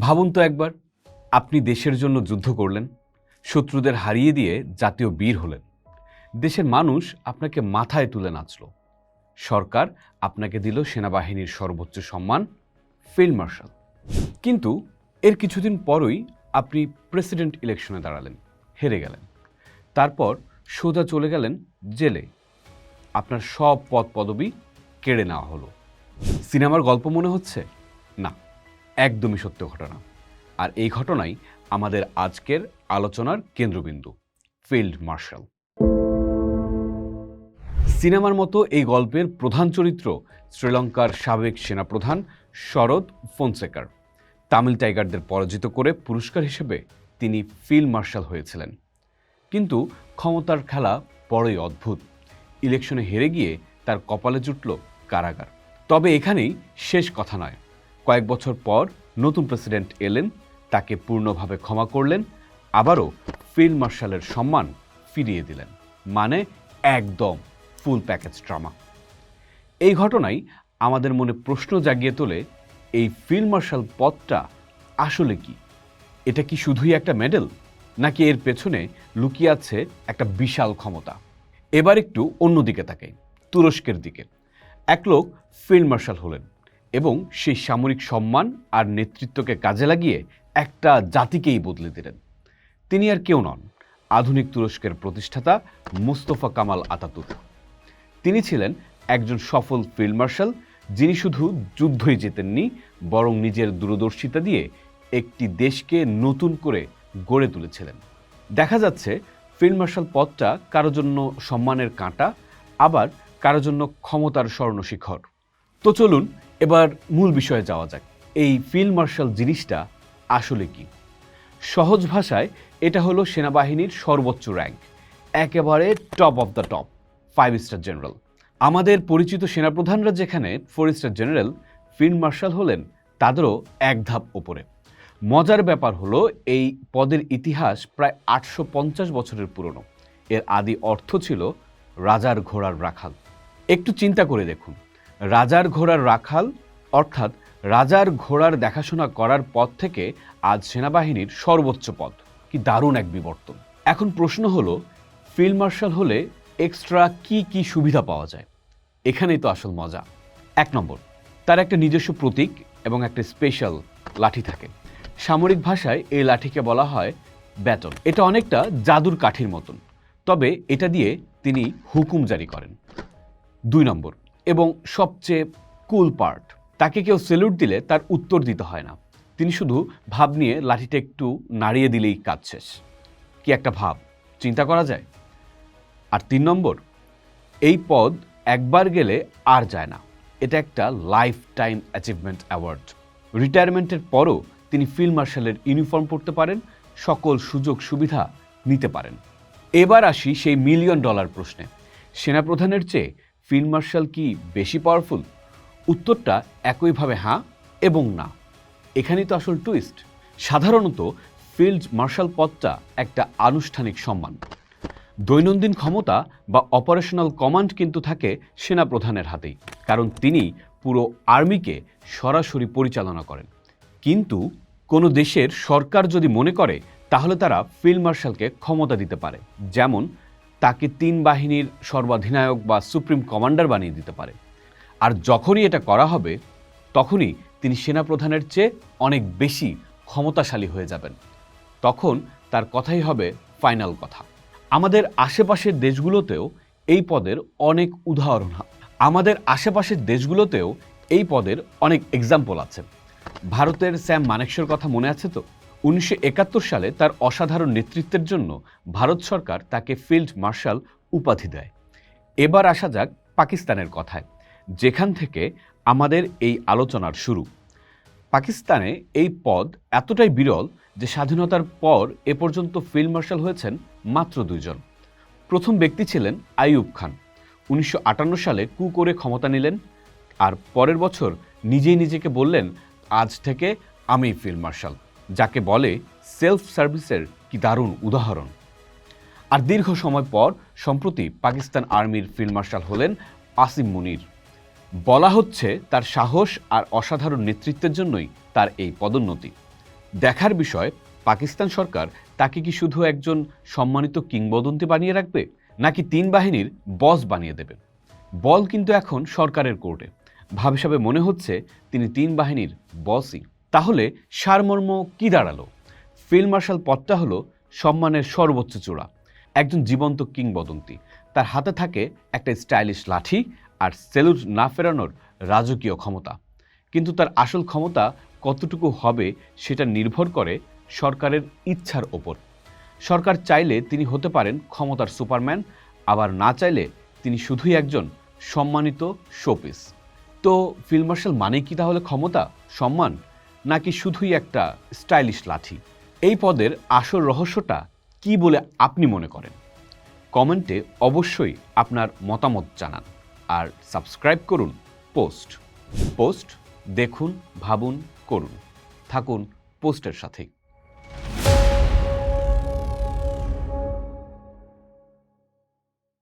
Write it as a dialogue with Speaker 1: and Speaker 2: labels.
Speaker 1: ভাবুন তো একবার, আপনি দেশের জন্য যুদ্ধ করলেন, শত্রুদের হারিয়ে দিয়ে জাতীয় বীর হলেন। দেশের মানুষ আপনাকে মাথায় তুলে নাচল। সরকার আপনাকে দিল সেনাবাহিনীর সর্বোচ্চ সম্মান, ফিল্ড মার্শাল। কিন্তু এর কিছুদিন পরই আপনি প্রেসিডেন্ট ইলেকশনে দাঁড়ালেন, হেরে গেলেন। তারপর সোজা চলে গেলেন জেলে। আপনার সব পদ পদবি কেড়ে নেওয়া হলো। সিনেমার গল্প মনে হচ্ছে? না। একদমই সত্য ঘটনা। আর এই ঘটনাই আমাদের আজকের আলোচনার কেন্দ্রবিন্দু, ফিল্ড মার্শাল। সিনেমার মতো এই গল্পের প্রধান চরিত্র শ্রীলঙ্কার সাবেক সেনাপ্রধান শরদ ফোনসেকার। তামিল টাইগারদের পরাজিত করে পুরস্কার হিসেবে তিনি ফিল্ড মার্শাল হয়েছিলেন। কিন্তু ক্ষমতার খেলা বড়ই অদ্ভুত। ইলেকশনে হেরে গিয়ে তার কপালে জুটল কারাগার। তবে এখানেই শেষ কথা নয়। কয়েক বছর পর নতুন প্রেসিডেন্ট এলেন, তাকে পূর্ণভাবে ক্ষমা করলেন, আবারও ফিল্ড মার্শালের সম্মান ফিরিয়ে দিলেন। মানে একদম ফুল প্যাকেজ ড্রামা। এই ঘটনাই আমাদের মনে প্রশ্ন জাগিয়ে তোলে, এই ফিল্ড মার্শাল পদটা আসলে কি? এটা কি শুধুই একটা মেডেল, নাকি এর পেছনে লুকিয়ে আছে একটা বিশাল ক্ষমতা? এবার একটু অন্যদিকে তাকাই, তুরস্কের দিকে। এক লোক ফিল্ড মার্শাল হলেন। এবং সেই সামরিক সম্মান আর নেতৃত্বকে কাজে লাগিয়ে একটা জাতিকেই বদলে দিলেন। তিনি আর কেউ নন, আধুনিক তুরস্কের প্রতিষ্ঠাতা মুস্তফা কামাল আতাতুর্ক তিনি ছিলেন একজন সফল ফিল্ড মার্শাল, যিনি শুধু যুদ্ধই জেতেননি, বরং নিজের দূরদর্শিতা দিয়ে একটি দেশকে নতুন করে গড়ে তুলেছিলেন। দেখা যাচ্ছে ফিল্ড মার্শাল পদটা কারও জন্য সম্মানের কাঁটা, আবার কারও জন্য ক্ষমতার স্বর্ণশিখর। তো চলুন এবার মূল বিষয়ে যাওয়া যাক। এই ফিল্ড মার্শাল জিনিসটা আসলে কি? সহজ ভাষায় এটা হলো সেনাবাহিনীর সর্বোচ্চ র্যাঙ্ক, একেবারে top of the top five star general আমাদের পরিচিত সেনাপ্রধানরা যেখানে four star general field marshal হলেন, তাদেরও এক ধাপ ওপরে মজার ব্যাপার হলো, এই পদের ইতিহাস প্রায় আটশো পঞ্চাশ বছরের পুরনো। এর আদি অর্থ ছিল রাজার ঘোড়ার রাখাল। একটু চিন্তা করে দেখুন। রাজার ঘোড়ার রাখাল, অর্থাৎ রাজার ঘোড়ার দেখাশোনা করার পদ থেকে আজ সেনাবাহিনীর সর্বোচ্চ পদ কি দারুণ এক বিবর্তন। এখন প্রশ্ন হলো, ফিল্ড মার্শাল হলে এক্সট্রা কি কি সুবিধা পাওয়া যায়? এখানেই তো আসল মজা। এক নম্বর, তার একটা নিজস্ব প্রতীক এবং একটা স্পেশাল লাঠি থাকে। সামরিক ভাষায় এই লাঠিকে বলা হয় ব্যাটন এটা অনেকটা জাদুর কাঠির মতন। তবে এটা দিয়ে তিনি হুকুম জারি করেন। দুই নম্বর এবং সবচেয়ে কুল পার্ট তাকে কেউ সেলুট দিলে তার উত্তর দিতে হয় না। তিনি শুধু ভাব নিয়ে লাঠিটা একটু নাড়িয়ে দিলেই কাজ শেষ। কি একটা ভাব, চিন্তা করা যায়? আর তিন নম্বর, এই পদ একবার গেলে আর যায় না। এটা একটা লাইফ টাইম অ্যাচিভমেন্ট অ্যাওয়ার্ড রিটায়ারমেন্টের পরও তিনি ফিল্ড মার্শালের ইউনিফর্ম পরতে পারেন, সকল সুযোগ সুবিধা নিতে পারেন। এবার আসি সেই মিলিয়ন ডলার প্রশ্নে। সেনাপ্রধানের চেয়ে ফিল্ড মার্শাল কি বেশি পাওয়ারফুল উত্তরটা একইভাবে হ্যাঁ এবং না। এখানেই তো আসল টুইস্ট সাধারণত ফিল্ড মার্শাল পদটা একটা আনুষ্ঠানিক সম্মান। দৈনন্দিন ক্ষমতা বা অপারেশনাল কমান্ড কিন্তু থাকে সেনাপ্রধানের হাতেই, কারণ তিনি পুরো আর্মিকে সরাসরি পরিচালনা করেন। কিন্তু কোনো দেশের সরকার যদি মনে করে, তাহলে তারা ফিল্ড মার্শালকে ক্ষমতা দিতে পারে। যেমন তাকে তিন বাহিনীর সর্বাধিনায়ক বা সুপ্রিম কমান্ডার বানিয়ে দিতে পারে। আর যখনই এটা করা হবে, তখনই তিনি সেনাপ্রধানের চেয়ে অনেক বেশি ক্ষমতাশালী হয়ে যাবেন। তখন তার কথাই হবে ফাইনাল কথা। আমাদের আশেপাশের দেশগুলোতেও এই পদের অনেক উদাহরণ আমাদের আশেপাশের দেশগুলোতেও এই পদের অনেক এক্সাম্পল আছে। ভারতের স্যাম মানেকশর কথা মনে আছে তো? উনিশশো একাত্তর সালে তার অসাধারণ নেতৃত্বের জন্য ভারত সরকার তাকে ফিল্ড মার্শাল উপাধি দেয়। এবার আসা যাক পাকিস্তানের কথায়, যেখান থেকে আমাদের এই আলোচনার শুরু। পাকিস্তানে এই পদ এতটাই বিরল যে স্বাধীনতার পর এ পর্যন্ত ফিল্ড মার্শাল হয়েছেন মাত্র দুইজন। প্রথম ব্যক্তি ছিলেন আইয়ুব খান। উনিশশো আটান্ন সালে কু করে ক্ষমতা নিলেন আর পরের বছর নিজেই নিজেকে বললেন, আজ থেকে আমি ফিল্ড মার্শাল। যাকে বলে সেলফ সার্ভিসের কি দারুণ উদাহরণ। আর দীর্ঘ সময় পর, সম্প্রতি পাকিস্তান আর্মির ফিল্ড মার্শাল হলেন আসিম মুনির। বলা হচ্ছে তার সাহস আর অসাধারণ নেতৃত্বের জন্যই তার এই পদোন্নতি। দেখার বিষয়, পাকিস্তান সরকার তাকে কি শুধু একজন সম্মানিত কিংবদন্তি বানিয়ে রাখবে, নাকি তিন বাহিনীর বস বানিয়ে দেবে? বল কিন্তু এখন সরকারের কোর্টে ভাবিসাবে মনে হচ্ছে তিনি তিন বাহিনীর বসই তাহলে সারমর্ম কি দাঁড়াল? ফিল্ড মার্শাল পদটা হলো সম্মানের সর্বোচ্চ চূড়া। একজন জীবন্ত কিংবদন্তি। তার হাতে থাকে একটা স্টাইলিশ লাঠি আর সেলুট না ফেরানোর রাজকীয় ক্ষমতা। কিন্তু তার আসল ক্ষমতা কতটুকু হবে সেটা নির্ভর করে সরকারের ইচ্ছার ওপর। সরকার চাইলে তিনি হতে পারেন ক্ষমতার সুপারম্যান, আবার না চাইলে তিনি শুধুই একজন সম্মানিত শোপিস। তো ফিল্ড মার্শাল মানে কি তাহলে ক্ষমতা, সম্মান? নাকি শুধুই একটা স্টাইলিশ লাঠি? এই পদের আসল রহস্যটা কি বলে আপনি মনে করেন? কমেন্টে অবশ্যই আপনার মতামত জানান আর সাবস্ক্রাইব করুন পোস্ট। পোস্ট দেখুন, ভাবুন, করুন। থাকুন পোস্টের সাথেই।